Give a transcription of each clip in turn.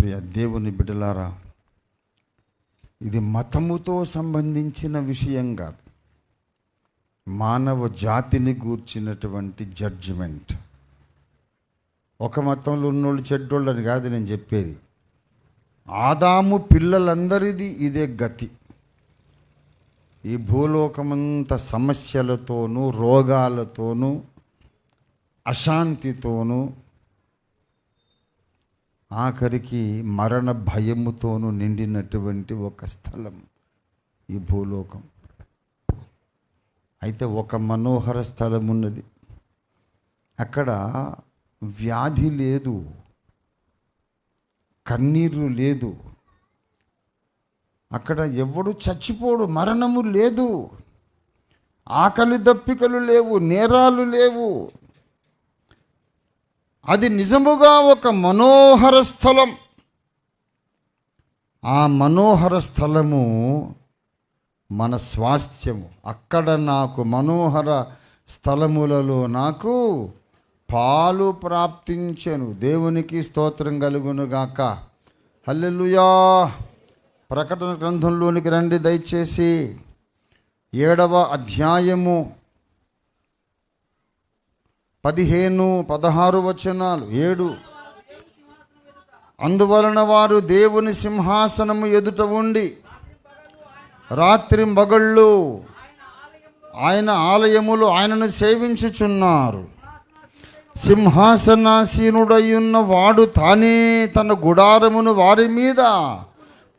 ప్రియ దేవుని బిడ్డలారా ఇది మతముతో సంబంధించిన విషయం కాదు. మానవ జాతిని గూర్చినటువంటి జడ్జిమెంట్ ఒక మతంలో ఉన్నోళ్ళు చెడ్డోళ్ళని కాదు నేను చెప్పేది. ఆదాము పిల్లలందరిది ఇదే గతి. ఈ భూలోకమంత సమస్యలతోనూ రోగాలతోనూ అశాంతితోనూ ఆఖరికి మరణ భయముతోనూ నిండినటువంటి ఒక స్థలం ఈ భూలోకం. అయితే ఒక మనోహర స్థలం ఉన్నది అక్కడ వ్యాధి లేదు. కన్నీరు లేదు. అక్కడ ఎవడు చచ్చిపోడు మరణము లేదు. ఆకలి దప్పికలు లేవు నేరాలు లేవు. అది నిజముగా ఒక మనోహర స్థలం. ఆ మనోహర స్థలము మన స్వాస్థ్యము. అక్కడ నాకు మనోహర స్థలములలో నాకు పాలు ప్రాప్తించను. దేవునికి స్తోత్రం కలుగునుగాక. హల్లెలుయా! ప్రకటన గ్రంథంలోనికి రండి దయచేసి. ఏడవ అధ్యాయము. పదిహేను పదహారు వచనాలు ఏడు. అందువలన వారు దేవుని సింహాసనము ఎదుట ఉండి రాత్రి మగళ్ళు ఆయన ఆలయములు ఆయనను సేవించుచున్నారు. సింహాసనాసీనుడయ్యున్న వాడు తానే తన గుడారమును వారి మీద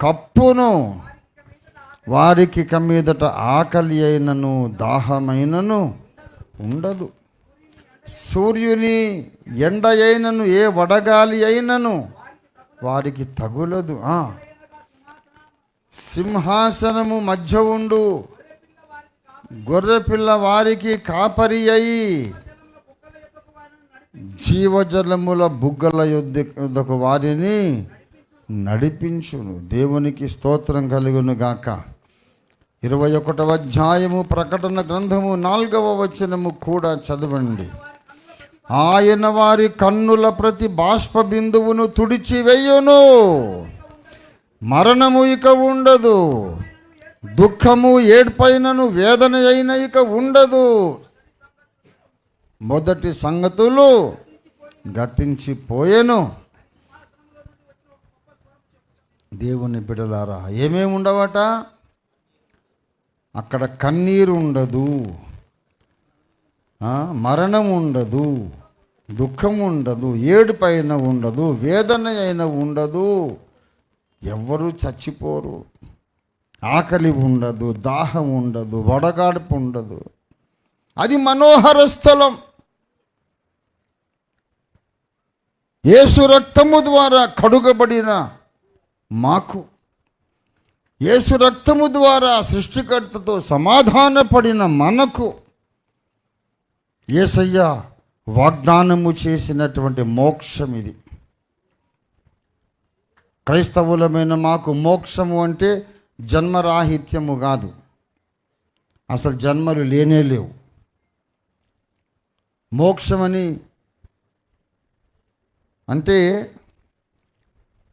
కప్పును. వారికి కమ్మీదట మీదట ఆకలి అయినను దాహమైనను ఉండదు. సూర్యుని ఎండ అయినను ఏ వడగాలి అయినను వారికి తగులదు. సింహాసనము మధ్య ఉండు. గొర్రెపిల్ల వారికి కాపరి అయి జీవజలముల బుగ్గల యొద్ద యొద్దకు వారిని నడిపించును. దేవునికి స్తోత్రం కలుగును గాక. ఇరవై ఒకటవ అధ్యాయము ప్రకటన గ్రంథము నాలుగవ వచనము కూడా చదవండి. ఆయన వారి కన్నుల ప్రతి బాష్ప బిందువును తుడిచివేయును మరణము ఇక ఉండదు. దుఃఖము ఏడ్పైనను వేదన అయిన ఇక ఉండదు. మొదటి సంగతులు గతించిపోయెను. దేవుని బిడలారా ఏమేమి ఉండవట? అక్కడ కన్నీరు ఉండదు. మరణం ఉండదు. దుఃఖం ఉండదు ఏడుపైన ఉండదు వేదన అయిన ఉండదు. ఎవ్వరూ చచ్చిపోరు. ఆకలి ఉండదు దాహం ఉండదు వడగాడుపు ఉండదు. అది మనోహర స్థలం. ఏసు రక్తము ద్వారా కడుగబడిన మాకు. ఏసు రక్తము ద్వారా సృష్టికర్తతో సమాధానపడిన మనకు. ఏసయ్య వాగ్దానము చేసినటువంటి మోక్షం ఇది. క్రైస్తవులమైన మాకు మోక్షము అంటే జన్మరాహిత్యము కాదు. అసలు జన్మలు లేనే లేవు. మోక్షమని అంటే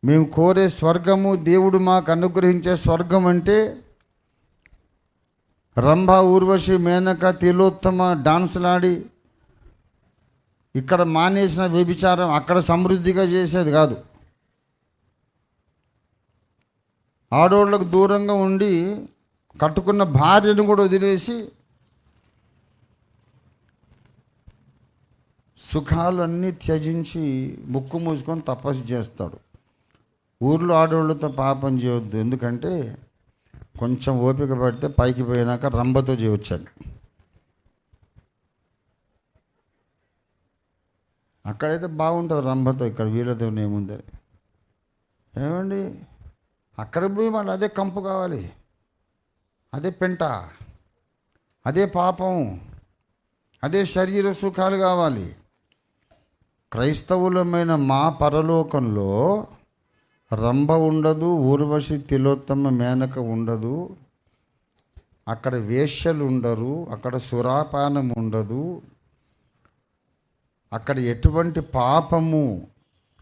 మేము కోరే స్వర్గము దేవుడు మాకు అనుగ్రహించే స్వర్గం అంటే రంభ ఊర్వశి మేనక తిలోత్తమ డాన్సులాడి ఇక్కడ మానేసిన వ్యభిచారం అక్కడ సమృద్ధిగా చేసేది కాదు. ఆడోళ్ళకు దూరంగా ఉండి కట్టుకున్న భార్యను కూడా వదిలేసి సుఖాలన్నీ త్యజించి ముక్కు మూసుకొని తపస్సు చేస్తాడు. ఊర్లో ఆడవాళ్ళతో పాపం చేయొద్దు. ఎందుకంటే కొంచెం ఓపిక పడితే పైకి పోయినాక రంబతో చేయొచ్చాడు అక్కడైతే బాగుంటుంది రంభతో ఇక్కడ వీళ్ళతో ఏముందని ఏమండి? అక్కడ పోయి మళ్ళీ అదే కంపు కావాలి. అదే పెంట. అదే పాపం. అదే శరీర సుఖాలు కావాలి. క్రైస్తవులమైన మా పరలోకంలో రంభ ఉండదు ఊర్వశి తిలోత్తమ మేనక ఉండదు. అక్కడ వేష్యలు ఉండరు అక్కడ సురాపానం ఉండదు. అక్కడ ఎటువంటి పాపము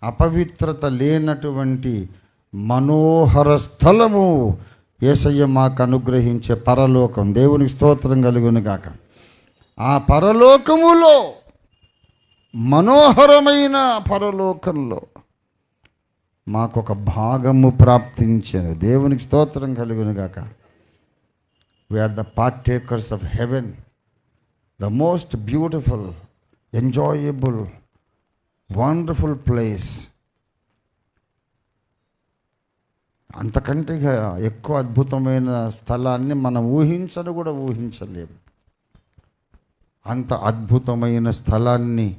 అపవిత్రత లేనటువంటి మనోహర స్థలము ఏసయ్య మాకు అనుగ్రహించే పరలోకం. దేవునికి స్తోత్రం కలుగును గాక. ఆ పరలోకములో మనోహరమైన పరలోకంలో మాకొక భాగము ప్రాప్తించాను దేవునికి స్తోత్రం కలుగును గాక. We are the partakers of heaven the most beautiful enjoyable wonderful place అంతకంటే ఇక ఎక్కువ అద్భుతమైన స్థలాన్ని మనం ఊహించను కూడా ఊహించలేము. అంత అద్భుతమైన స్థలాన్ని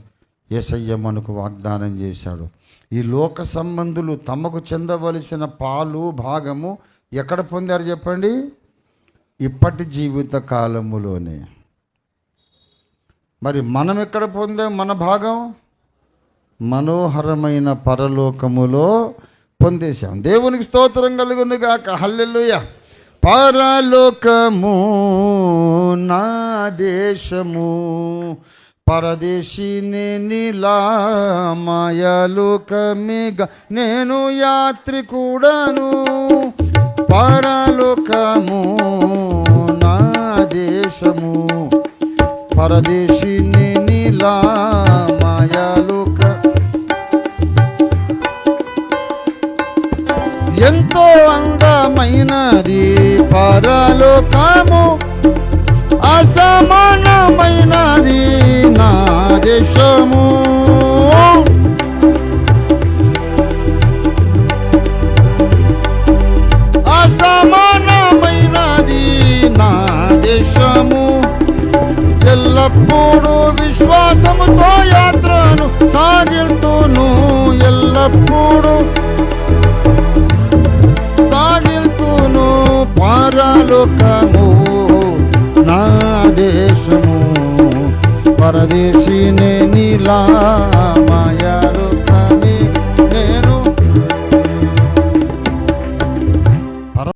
యేసయ్య మనకు వాగ్దానం చేశాడు. ఈ లోక సంబంధులు తమకు చెందవలసిన పాలు భాగము ఎక్కడ పొందారు చెప్పండి? ఇప్పటి జీవిత కాలములోనే. మరి మనం ఎక్కడ పొందాం మన భాగం? మనోహరమైన పరలోకములో పొందేశాం. దేవునికి స్తోత్రం కలుగునుగాక. హల్లెలుయ. పరలోకము నా దేశము. పరదేశిని నీలా మాయలోకమేగా నేను యాత్రి కూడాను పరలోకము నా దేశము. పరదేశిని నీలా మాయాలోక. ఎంతో అందమైనది పరలోకము అసమానమైనది నా దేశము. ఎల్లప్పుడూ విశ్వాసముతో యాత్రను సాగిల్తును ఎల్లప్పుడూ. సాగిల్తును పారాలోకము నా దేశము పరదేశినే నీలా మాయా